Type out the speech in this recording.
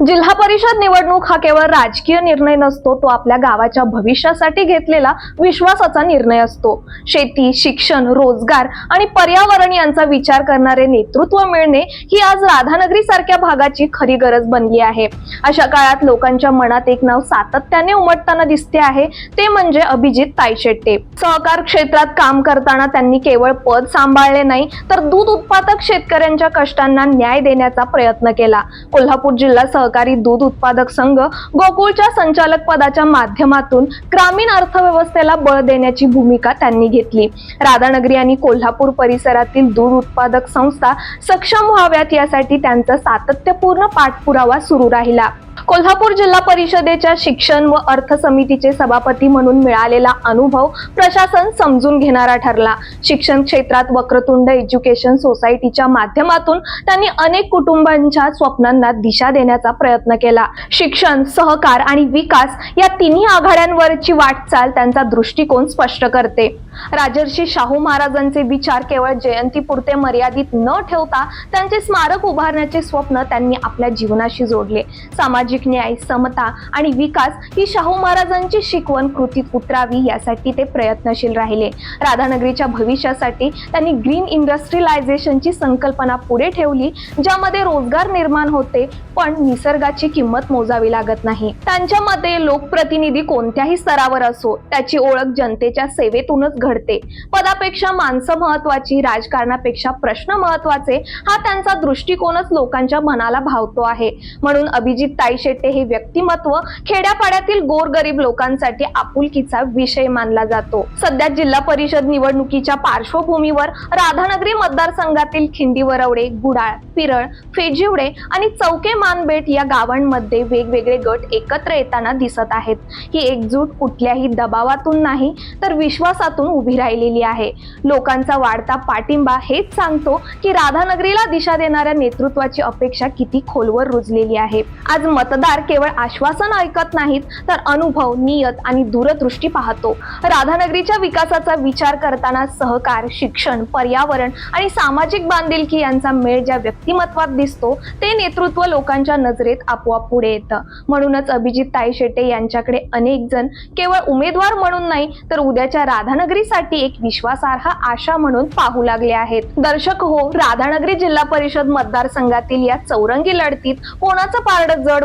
जिल्हा परिषद निवडणूक हा केवळ राजकीय निर्णय नसतो तो आपल्या गावाच्या भविष्यासाठी घेतलेला विश्वासाचा निर्णय असतो. शेती शिक्षण रोजगार आणि पर्यावरण यांचा विचार करणारे नेतृत्व मिळणे ही आज राधानगरी सारख्या भागाची खरी गरज बनली आहे. अशा काळात लोकांच्या मनात एक नाव सातत्याने उमटताना दिसते आहे ते म्हणजे अभिजित तायशेट्टे. सहकार क्षेत्रात काम करताना त्यांनी केवळ पद सांभाळले नाही तर दूध उत्पादक शेतकऱ्यांच्या कष्टांना न्याय देण्याचा प्रयत्न केला. कोल्हापूर जिल्हा सहकारी दूध उत्पादक संघ गोकुळच्या संचालक पदाच्या माध्यमातून ग्रामीण अर्थव्यवस्थेला बळ देण्याची भूमिका त्यांनी घेतली. राधानगरी आणि कोल्हापूर परिसरातील दूध उत्पादक संस्था सक्षम व्हाव्यात यासाठी त्यांचा सातत्यपूर्ण पाठपुरावा सुरू राहिला. कोल्हापूर जिल्हा परिषदेच्या शिक्षण व अर्थ समितीचे सभापती म्हणून मिळालेला अनुभव प्रशासन समजून घेणारा ठरला. शिक्षण क्षेत्रात वक्रतुंड एज्युकेशन सोसायटीच्या माध्यमातून त्यांनी अनेक कुटुंबांच्या स्वप्नांना दिशा देण्याचा प्रयत्न केला. शिक्षण सहकार आणि विकास या तिन्ही आघाड्यांवरची वाटचाल त्यांचा दृष्टिकोन स्पष्ट करते. राजर्षी शाहू महाराजांचे विचार केवळ जयंतीपुरते मर्यादित न ठेवता त्यांचे स्मारक उभारण्याचे स्वप्न त्यांनी आपल्या जीवनाशी जोडले. सामाजिक सामाजिक न्याय समता आणि विकास ही शाहू महाराजांची शिकवण कृतीत उतरावी यासाठी ते प्रयत्नशील राहिले. राधानगरीच्या भविष्यासाठी त्यांनी ग्रीन इंडस्ट्रियलायझेशनची संकल्पना पुढे ठेवली ज्यामध्ये रोजगार निर्माण होते पण निसर्गाची किंमत मोजावी लागत नाही. त्यांच्या मते लोकप्रतिनिधी कोणत्याही स्तरावर असो त्याची ओळख जनतेच्या सेवेतूनच घडते. पदापेक्षा माणसं महत्वाची राजकारणापेक्षा प्रश्न महत्त्वाचे हा त्यांचा दृष्टिकोनच लोकांच्या मनाला भावतो आहे. म्हणून अभिजित ताई शेट्टे हे व्यक्तिमत्व खेड्यापाड्यातील गोरगरीब लोकांसाठी आपुलकीचा विषय मानला जातो. सध्या जिल्हा परिषद निवडणुकीच्या पार्श्वभूमीवर राधानगरी मतदारसंघातील खिंडी वरवडे गुडाळ पिरळ फेजिवडे आणि चौके मानबेट या गावांमध्ये वेगवेगळे गट एकत्र येताना दिसत आहेत. ही एकजूट कुठल्याही दबावातून नाही तर विश्वासातून उभी राहिलेली आहे. लोकांचा वाढता पाठिंबा हेच सांगतो की राधानगरीला दिशा देणाऱ्या नेतृत्वाची अपेक्षा किती खोलवर रुजलेली आहे. आज मत मतदार केवळ आश्वासन ऐकत नाहीत तर अनुभव नियत आणि दूरदृष्टी पाहतो. राधानगरीच्या विकासाचा विचार करताना सहकार शिक्षण पर्यावरण आणि सामाजिक बांधिलकी यांचा मेळ ज्या व्यक्तिमत्वात दिसतो ते नेतृत्व लोकांच्या नजरेत आपोआप पुढे येतं. म्हणूनच अभिजित ताई शेट्टे यांच्याकडे अनेक जण केवळ उमेदवार म्हणून नाही तर उद्याच्या राधानगरीसाठी एक विश्वासार्ह आशा म्हणून पाहू लागले आहेत. दर्शक हो राधानगरी जिल्हा परिषद मतदारसंघातील या चौरंगी लढतीत कोणाचं पारड जड